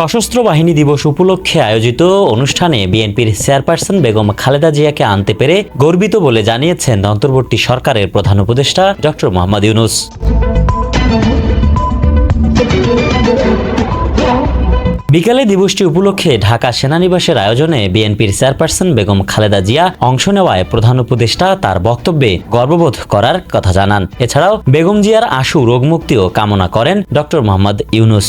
সশস্ত্র বাহিনী দিবস উপলক্ষে আয়োজিত অনুষ্ঠানে বিএনপির চেয়ারপারসন বেগম খালেদা জিয়াকে আনতে পেরে গর্বিত বলে জানিয়েছেন অন্তর্বর্তী সরকারের প্রধান উপদেষ্টা ডক্টর মোহাম্মদ ইউনুস। বিকালে দিবসটি উপলক্ষে ঢাকা সেনানিবাসের আয়োজনে বিএনপির চেয়ারপারসন বেগম খালেদা জিয়া অংশ নেওয়ায় প্রধান উপদেষ্টা তার বক্তব্যে গর্ববোধ করার কথা জানান। এছাড়াও বেগম জিয়ার আশু রোগমুক্তিও কামনা করেন ডক্টর মোহাম্মদ ইউনুস।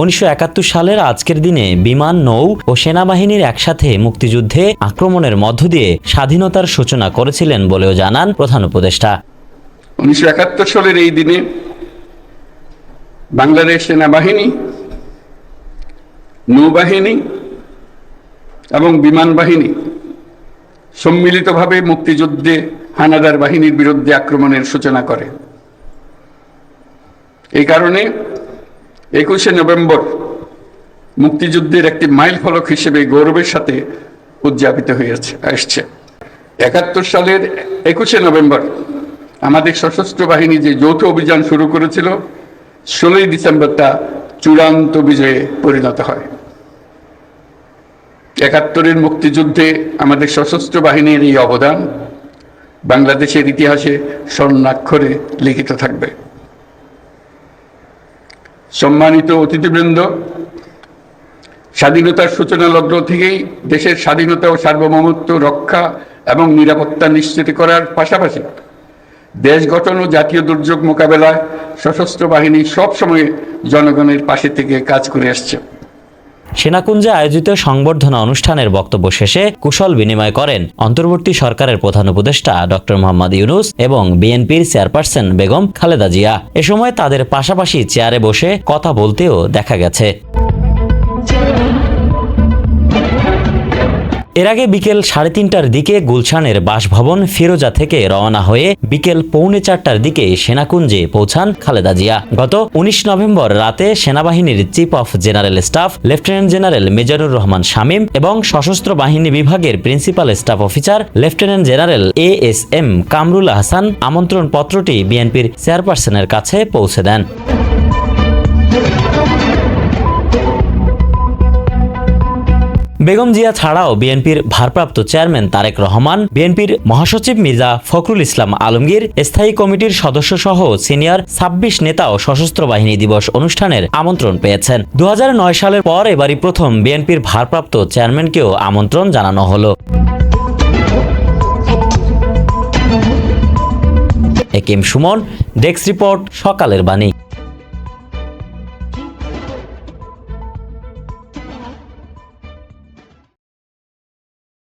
উনিশশো একাত্তর সালের আজকের দিনে বিমান, নৌ ও সেনাবাহিনীর একসাথে মুক্তিযুদ্ধে আক্রমণের মধ্য দিয়ে স্বাধীনতার সূচনা করেছিলেন বলেও জানান প্রধান উপদেষ্টা। উনিশশো একাত্তর সালের এই দিনে বাংলাদেশ সেনাবাহিনী, নৌবাহিনী এবং বিমান বাহিনী সম্মিলিতভাবে মুক্তিযুদ্ধে হানাদার বাহিনীর বিরুদ্ধে আক্রমণের সূচনা করে। এই কারণে একুশে নভেম্বর মুক্তিযুদ্ধের একটি মাইল ফলক হিসেবে গৌরবের সাথে উদযাপিত হয়েছে আসছে। একাত্তর সালের একুশে নভেম্বর আমাদের সশস্ত্র বাহিনী যে যৌথ অভিযান শুরু করেছিল, ষোলোই ডিসেম্বর তা চূড়ান্ত বিজয়ে পরিণত হয়। একাত্তরের মুক্তিযুদ্ধে আমাদের সশস্ত্র বাহিনীর এই অবদান বাংলাদেশের ইতিহাসে স্বর্ণাক্ষরে লিখিত থাকবে। সম্মানিত অতিথিবৃন্দ, স্বাধীনতার সূচনা লগ্ন থেকেই দেশের স্বাধীনতা ও সার্বভৌমত্ব রক্ষা এবং নিরাপত্তা নিশ্চিত করার পাশাপাশি দেশ গঠন ও জাতীয় দুর্যোগ মোকাবেলায় সশস্ত্র বাহিনী সবসময় জনগণের পাশে থেকে কাজ করে আসছে। সেনাকুঞ্জে আয়োজিত সংবর্ধনা অনুষ্ঠানের বক্তব্য শেষে কুশল বিনিময় করেন অন্তর্বর্তী সরকারের প্রধান উপদেষ্টা ডক্টর মোহাম্মদ ইউনুস এবং বিএনপির চেয়ারপারসন বেগম খালেদা জিয়া। এ সময় তাদের পাশাপাশি চেয়ারে বসে কথা বলতেও দেখা গেছে। এর আগে বিকেল সাড়ে তিনটার দিকে গুলশানের বাসভবন ফিরোজা থেকে রওনা হয়ে বিকেল পৌনে চারটার দিকে সেনাকুঞ্জে পৌঁছান খালেদা জিয়া। গত উনিশ নভেম্বর রাতে সেনাবাহিনীর chief of general staff lieutenant general Mizanur Rahman Shamim এবং সশস্ত্র বাহিনী বিভাগের principal staff officer lieutenant general A S M Kamrul Ahsan আমন্ত্রণ পত্রটি বিএনপির চেয়ারপারসনের কাছে পৌঁছে দেন। বেগম জিয়া ছাড়াও বিএনপির ভারপ্রাপ্ত চেয়ারম্যান তারেক রহমান, বিএনপির মহাসচিব মির্জা ফখরুল ইসলাম আলমগীর, স্থায়ী কমিটির সদস্য সহ সিনিয়র ছাব্বিশ নেতাও সশস্ত্র বাহিনী দিবস অনুষ্ঠানের আমন্ত্রণ পেয়েছেন। দু হাজার নয় সালের পর এবারই প্রথম বিএনপির ভারপ্রাপ্ত চেয়ারম্যানকেও আমন্ত্রণ জানানো হলো। একিম সুমন, ডেস্ক রিপোর্ট, সকালের বাণী।